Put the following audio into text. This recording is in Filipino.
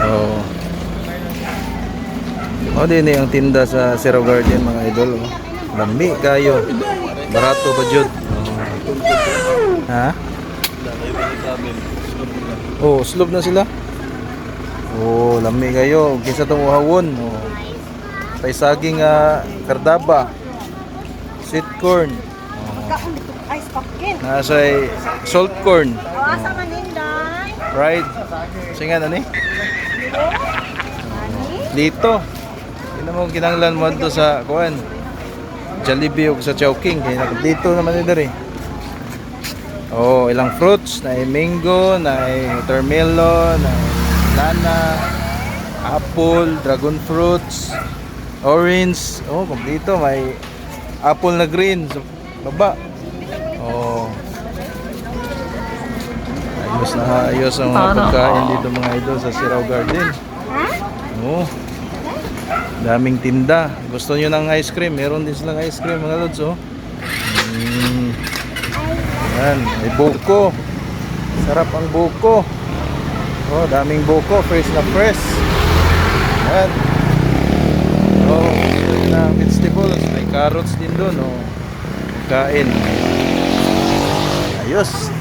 Oh. Oh, din eh, ang tinda sa Zero Garden mga idol. Oh. Lami kayo. Barato ba jud? Oh. Ha? Oh, slob na sila. Oh, lami kayo. Kinsa tong uhawon. Oh. Tay saging ah, kardaba. Sweet corn. Oh. Ice pumpkin. Nasa'y salt corn. Asa man hinday? Fried. Singa na ni? Dito. Ina mo kinanglan mo dito sa kuan. Jollibee o sa Chowking kaya dito naman ni diri. Oh, ilang fruits na mango, na watermelon, na nana, apple, dragon fruits, orange. Oh, kompleto may apple na green sa baba. Ayos na ayos ang mga pagkain dito mga idol sa Siraw Garden. Oo. Daming tinda. Gusto nyo ng ice cream? Meron din silang ice cream mga lods oh. Mm. Yan, may buko. Sarap ang buko. Oh, daming buko. Fresh na fresh. Yan. Oh, ng vegetables. May carrots din doon oh. Kain. Ayos.